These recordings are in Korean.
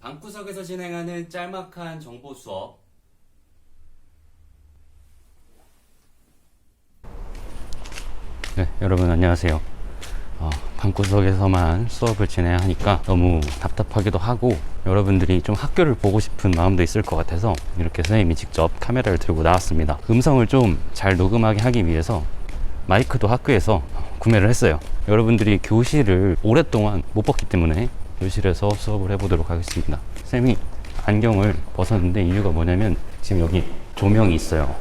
방구석에서 진행하는 짤막한 정보 수업. 네, 여러분 안녕하세요. 어, 방구석에서만 수업을 진행하니까 너무 답답하기도 하고 여러분들이 좀 학교를 보고 싶은 마음도 있을 것 같아서 이렇게 선생님이 직접 카메라를 들고 나왔습니다. 음성을 좀 잘 녹음하게 하기 위해서 마이크도 학교에서 구매를 했어요. 여러분들이 교실을 오랫동안 못 봤기 때문에 교실에서 수업을 해보도록 하겠습니다. 쌤이 안경을 벗었는데 이유가 뭐냐면 지금 여기 조명이 있어요.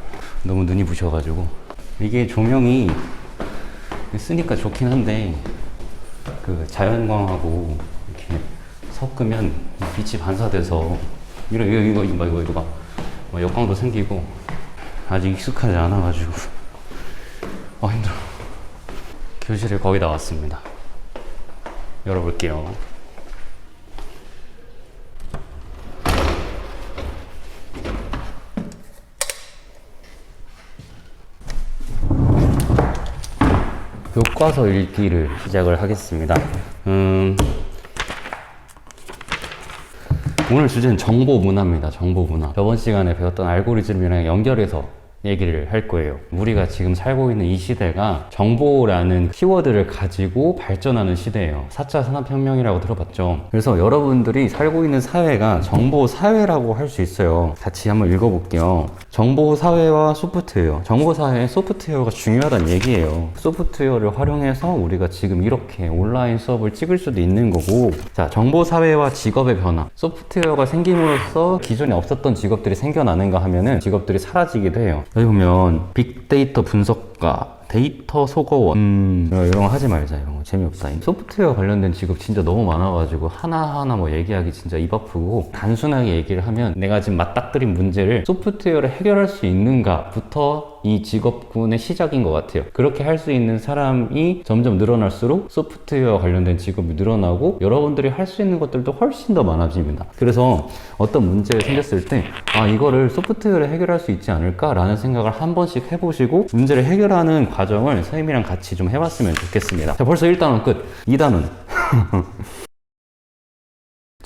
너무 눈이 부셔가지고. 이게 조명이 쓰니까 좋긴 한데 그 자연광하고 이렇게 섞으면 빛이 반사돼서 이거 이거 이거 이거 이거 이거 봐. 어, 역광도 생기고 아직 익숙하지 않아가지고. 아 힘들어. 교실에 거의 다 왔습니다. 열어볼게요 교과서 읽기를 시작을 하겠습니다. 음, 오늘 주제는 정보 문화입니다. 정보 문화. 저번 시간에 배웠던 알고리즘이랑 연결해서 얘기를 할 거예요. 우리가 지금 살고 있는 이 시대가 정보라는 키워드를 가지고 발전하는 시대예요. 4차 산업혁명이라고 들어봤죠. 그래서 여러분들이 살고 있는 사회가 정보 사회라고 할 수 있어요. 같이 한번 읽어볼게요. 정보 사회와 소프트웨어. 정보 사회에 소프트웨어가 중요하다는 얘기예요. 소프트웨어를 활용해서 우리가 지금 이렇게 온라인 수업을 찍을 수도 있는 거고. 자, 정보 사회와 직업의 변화. 소프트웨어가 생김으로써 기존에 없었던 직업들이 생겨나는가 하면은 직업들이 사라지기도 해요. 여기 보면 빅데이터 분석가, 데이터 소거원, 음, 이런 거 하지 말자. 이런 거 재미없다. 소프트웨어 관련된 직업 진짜 너무 많아가지고 하나하나 뭐 얘기하기 진짜 입 아프고 단순하게 얘기를 하면 내가 지금 맞닥뜨린 문제를 소프트웨어를 해결할 수 있는가부터 이 직업군의 시작인 것 같아요. 그렇게 할 수 있는 사람이 점점 늘어날수록 소프트웨어 관련된 직업이 늘어나고 여러분들이 할 수 있는 것들도 훨씬 더 많아집니다. 그래서 어떤 문제가 생겼을 때, 아, 이거를 소프트웨어를 해결할 수 있지 않을까라는 생각을 한 번씩 해보시고 문제를 해결하는 과정을 선생님이랑 같이 좀 해봤으면 좋겠습니다. 자, 벌써 1단원 끝. 2단원.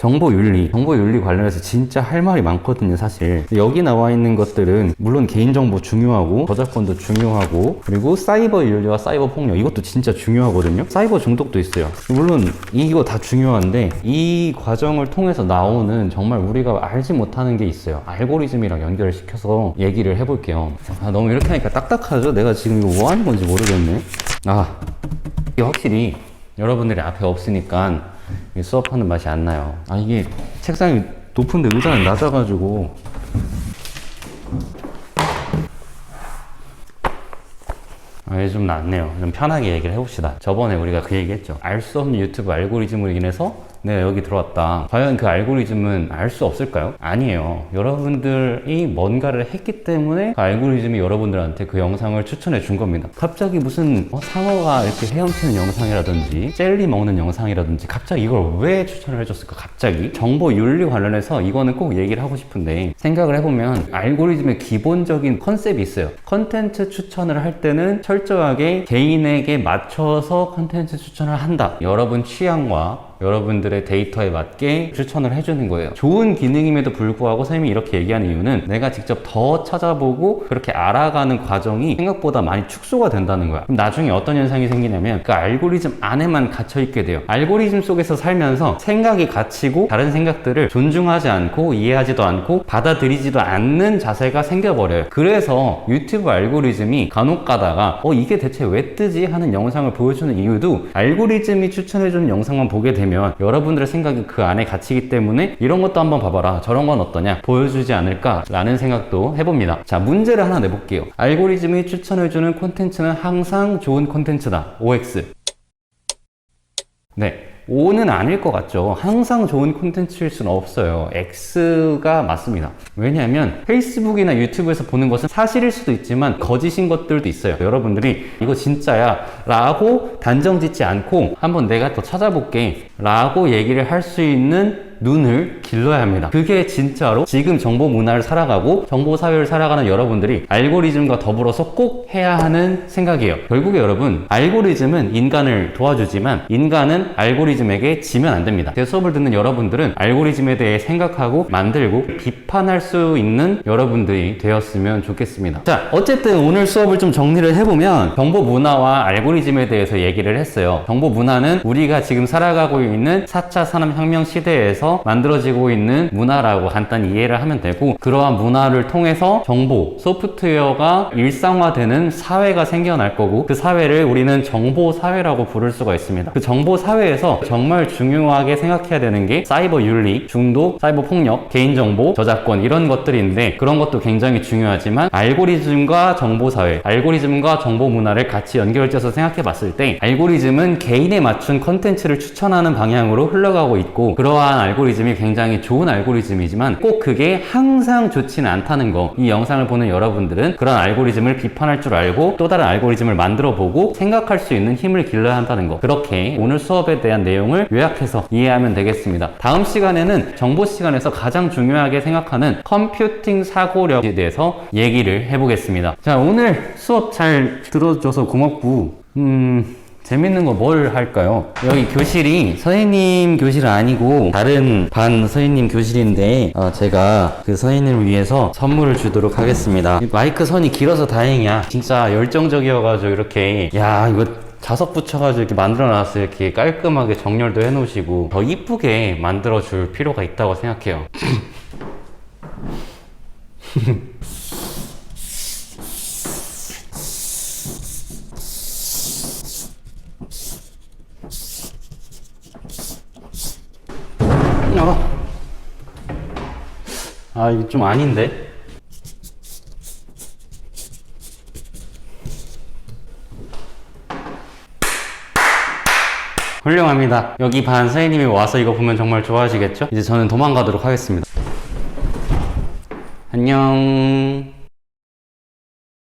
정보윤리, 정보윤리 관련해서 진짜 할 말이 많거든요, 사실. 여기 나와 있는 것들은 물론 개인정보 중요하고 저작권도 중요하고 그리고 사이버 윤리와 사이버 폭력 이것도 진짜 중요하거든요. 사이버 중독도 있어요. 물론 이거 다 중요한데 이 과정을 통해서 나오는 정말 우리가 알지 못하는 게 있어요. 알고리즘이랑 연결을 시켜서 얘기를 해볼게요. 아, 너무 이렇게 하니까 딱딱하죠? 내가 지금 이거 뭐 하는 건지 모르겠네. 아, 이게 확실히 여러분들이 앞에 없으니까 수업하는 맛이 안 나요. 아 이게 책상이 높은데 의자는 낮아가지고 아, 좀 낫네요. 좀 편하게 얘기를 해봅시다. 저번에 우리가 그 얘기했죠. 알 수 없는 유튜브 알고리즘으로 인해서 내가 여기 들어왔다. 과연 그 알고리즘은 알 수 없을까요? 아니에요. 여러분들이 뭔가를 했기 때문에 그 알고리즘이 여러분들한테 그 영상을 추천해 준 겁니다. 갑자기 무슨 어, 상어가 이렇게 헤엄치는 영상이라든지 젤리 먹는 영상이라든지 갑자기 이걸 왜 추천을 해줬을까? 갑자기 정보 윤리 관련해서 이거는 꼭 얘기를 하고 싶은데 생각을 해보면 알고리즘의 기본적인 컨셉이 있어요. 컨텐츠 추천을 할 때는 철저하게 개인에게 맞춰서 컨텐츠 추천을 한다. 여러분 취향과 여러분들의 데이터에 맞게 추천을 해주는 거예요. 좋은 기능임에도 불구하고 선생님이 이렇게 얘기하는 이유는 내가 직접 더 찾아보고 그렇게 알아가는 과정이 생각보다 많이 축소가 된다는 거야. 그럼 나중에 어떤 현상이 생기냐면 그 알고리즘 안에만 갇혀있게 돼요. 알고리즘 속에서 살면서 생각이 갇히고 다른 생각들을 존중하지 않고 이해하지도 않고 받아들이지도 않는 자세가 생겨버려요. 그래서 유튜브 알고리즘이 간혹 가다가 어 이게 대체 왜 뜨지 하는 영상을 보여주는 이유도 알고리즘이 추천해주는 영상만 보게 되면 여러분들의 생각이 그 안에 갇히기 때문에 이런 것도 한번 봐봐라. 저런 건 어떠냐? 보여주지 않을까 라는 생각도 해봅니다. 자 문제를 하나 내볼게요. 알고리즘이 추천해주는 콘텐츠는 항상 좋은 콘텐츠다. OX 네 5는 아닐 것 같죠. 항상 좋은 콘텐츠일 수는 없어요. X가 맞습니다. 왜냐하면 페이스북이나 유튜브에서 보는 것은 사실일 수도 있지만 거짓인 것들도 있어요. 여러분들이 이거 진짜야 라고 단정 짓지 않고 한번 내가 더 찾아볼게 라고 얘기를 할 수 있는 눈을 길러야 합니다. 그게 진짜로 지금 정보 문화를 살아가고 정보 사회를 살아가는 여러분들이 알고리즘과 더불어서 꼭 해야 하는 생각이에요. 결국에 여러분, 알고리즘은 인간을 도와주지만 인간은 알고리즘에게 지면 안 됩니다. 제 수업을 듣는 여러분들은 알고리즘에 대해 생각하고 만들고 비판할 수 있는 여러분들이 되었으면 좋겠습니다. 자, 어쨌든 오늘 수업을 좀 정리를 해보면 정보 문화와 알고리즘에 대해서 얘기를 했어요. 정보 문화는 우리가 지금 살아가고 있는 4차 산업혁명 시대에서 만들어지고 있는 문화라고 간단히 이해를 하면 되고 그러한 문화를 통해서 정보, 소프트웨어가 일상화되는 사회가 생겨날 거고 그 사회를 우리는 정보 사회라고 부를 수가 있습니다. 그 정보 사회에서 정말 중요하게 생각해야 되는 게 사이버 윤리, 중독, 사이버 폭력, 개인정보, 저작권 이런 것들인데 그런 것도 굉장히 중요하지만 알고리즘과 정보 사회, 알고리즘과 정보 문화를 같이 연결지어서 생각해 봤을 때 알고리즘은 개인에 맞춘 컨텐츠를 추천하는 방향으로 흘러가고 있고 그러한 알고 리즘이 굉장히 좋은 알고리즘이지만 꼭 그게 항상 좋지는 않다는 거. 이 영상을 보는 여러분들은 그런 알고리즘을 비판할 줄 알고 또 다른 알고리즘을 만들어 보고 생각할 수 있는 힘을 길러야 한다는 거. 그렇게 오늘 수업에 대한 내용을 요약해서 이해하면 되겠습니다. 다음 시간에는 정보 시간에서 가장 중요하게 생각하는 컴퓨팅 사고력에 대해서 얘기를 해보겠습니다. 자, 오늘 수업 잘 들어줘서 고맙고, 음, 재밌는 거 뭘 할까요? 여기 교실이 선생님 교실 아니고 다른 반 선생님 교실인데 어, 제가 그 선생님을 위해서 선물을 주도록 하겠습니다. 이 마이크 선이 길어서 다행이야. 진짜 열정적이어가지고 이렇게 야 이거 자석 붙여가지고 이렇게 만들어 놨어요. 이렇게 깔끔하게 정렬도 해놓으시고 더 이쁘게 만들어 줄 필요가 있다고 생각해요. 어. 아, 이거 좀 아닌데? 훌륭합니다. 여기 반 선생님이 와서 이거 보면 정말 좋아하시겠죠? 이제 저는 도망가도록 하겠습니다. 안녕.